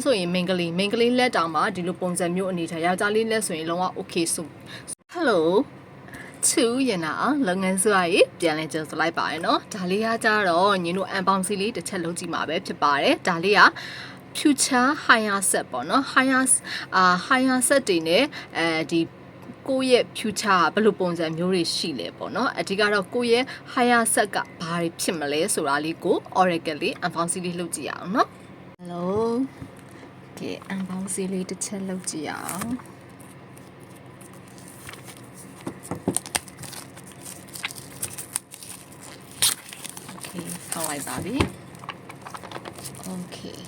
င်းဆိုရင် main ကလေး main ကလေးလက်တောင်မှဒီလိုပုံစံမျိုးအနေထားယောက်ျားလေးလက်ဆိုရင်လုံးဝ okay ဆို Hello ချူရင်နာလုပ်ငန်းစွာရေးပြန်လဲကြုံစလိုက်ပါရနော်ဒါလေးကကြတော့ညီတို့ unboxing လေးတစ်ချက်လုပ်ကြည့်မှာပဲဖြစ်ပါတယ်ဒါလေးက future higher set ပေါ့နော် higher အာ higher set တွေ ਨੇ အဲဒီကိုယ့်ရဲ့ future ကဘယ်လိုပုံစံမျိုးတွေရှိလဲပေါ့နော်အဓိကတော့ကိုယ့်ရဲ့ higher set ကဘာတွေဖြစ်မလဲဆိုတာလေးကို oracle လေး unboxing လေးလုပ်ကြည့်ရအောင်နော် hello ကဲ unboxing လေးတစ်ချက်လုပ်ကြည့်ရအောင် okay ဖောက်လိုက်ပါပြီ okay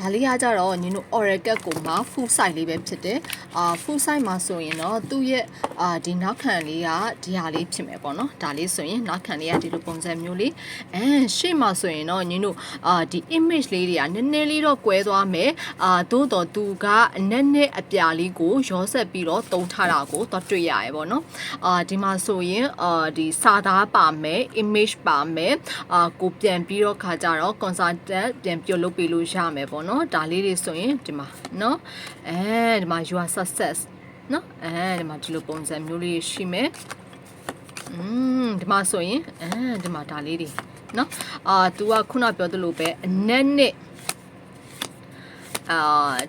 ဒါလေးကကြတော့ညီတို့ oracle ကိုမှ full size လေးပဲဖြစ်တယ်အာ full size မှာဆိုရင်တော့သူ့ရဲ့အာဒီနောက်ခံလေးကဒီဟာလေးဖြစ်မယ်ပေါ့နော်ဒါလေးဆိုရင်နောက်ခံလေးကဒီလိုပုံစံမျိုးလေးအဲရှေ့မှာဆိုရင်တော့ညီတို့အာဒီ image လေးတွေကနည်းနည်းလေးတော့ကွဲသွားမယ်အာသို့တော်သူကအနက်နဲ့အပြာလေးကိုရောဆက်ပြီးတော့တုံးထားတာကိုတော့တွေ့ရရပေါ့နော်အာဒီမှာဆိုရင်အာဒီစာသားပါမယ် image ပါမယ်အာကိုပြန်ပြီးတော့ခါကြတော့ consultant ပြန်ပြုတ်လုပ်ပေးလို့ရမယ်ပေါ့နဒါလေးတွေဆိုရင်ဒီမှာနော်အဲဒီမှာ you are success နော်အဲဒီမှာဒီလိုပုံစံမျိုးလေးရှိမယ်อืมဒီမှာဆိုရင်အဲဒီမှာဒါလေးတွေနော်အာ तू ကခုနပြောသလိုပဲအနက်နဲ့ အာ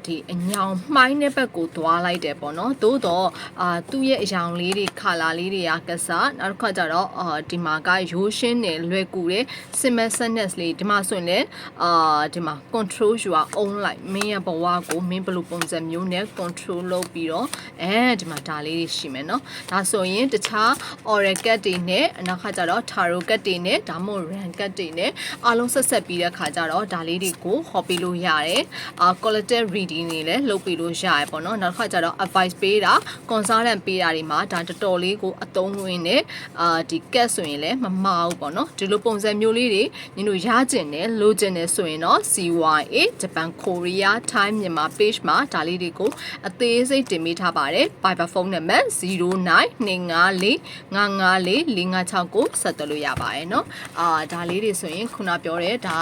ဒီအညောင်မှိုင်းတဲ့ဘက်ကိုသွားလိုက်တယ်ပေါ့နော်သို့တော့အာသူ့ရဲ့အယောင်လေးတွေခါလာလေးတွေကကစားနောက်တစ်ခါကျတော့အာဒီမှာကရိုးရှင်းတယ်လွယ်ကူတယ် simmer sadness လေးဒီမှာဆိုရင်လည်းအာဒီမှာ control your own life မင်းရဲ့ဘဝကိုမင်းဘယ်လိုပုံစံမျိုးနဲ့ control လုပ်ပြီးတော့အဲဒီမှာဒါလေးတွေရှိမယ်နော်ဒါဆိုရင်တခြား oracle တွေနဲ့နောက်ခါကျတော့ tarot ကတ်တွေနဲ့ဒါမှမဟုတ် ran ကတ်တွေနဲ့အားလုံးဆက်ဆက်ပြီးတဲ့ခါကျတော့ဒါလေးတွေကို hobby လို့ရတယ်အာ collective reading တွေလည်းလုပ်ပေးလို့ရတယ်ပေါ့နော်နောက်တစ်ခါကျတော့ advice ပေးတာ consultant ပေးတာတွေမှာဒါတော်တော်လေးကိုအသုံးဝင်နေအာဒီ cat ဆိုရင်လည်းမမှားဘူးပေါ့နော်ဒီလိုပုံစံမျိုးလေးတွေညီတို့ရကျင်တယ်လိုချင်တယ်ဆိုရင်တော့ CYA Japan Korea Thai မြန်မာ page မှာဒါလေးတွေကိုအသေးစိတ်တင်ပေးထားပါတယ် Viber ဖုန်းနံပါတ်0925454569ဆက်သွယ်လို့ရပါတယ်เนาะအာဒါလေးတွေဆိုရင်ခုနပြောတဲ့ဒါ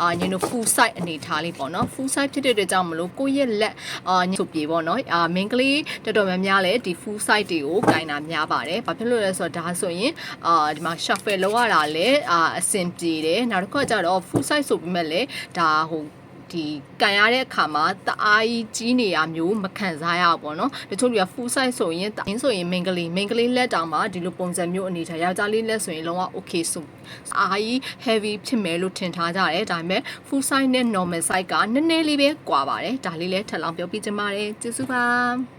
အာညီတို့ full site အနေထားလေးပေါ့နော် full site ဖြစ်တဲ့အ တွက်ကြောင့်မလို့ကိုယ့်ရဲ့လက်အာညဆိုပြေပေါ့နော်အာ main ကလေးတော်တော်များများလဲဒီ full site တွေကိုကင်တာများပါတယ်ဘာဖြစ်လို့လဲဆိုတော့ဒါဆိုရင်အာဒီမှာ shuffle လောက်ရတာလဲအာအဆင်ပြေတယ်နောက်တစ်ခါကျတော့ full site ဆိုပေမဲ့လဲဒါဟို ဒီကန်ရတဲ့အခါမှာတအားကြီးကြီးနေရမျိုးမခံစားရဘူးပေါ့နော်တချို့တွေက full size ဆိုရင်အင်းဆိုရင် main ကလေး main ကလေးလက်တောင်မှဒီလိုပုံစံမျိုးအနေထားယောက်ျားလေးလက်ဆိုရင်လုံးဝ okay ဆိုအားကြီး heavy ဖြစ်မယ်လို့ထင်ထားကြတယ်ဒါပေမဲ့ full size နဲ့ normal size ကနည်းနည်းလေးပဲကွာပါတယ်ဒါလေးလည်းထပ်လောင်းပြောပြချင်ပါတယ်ကျေးဇူးပါ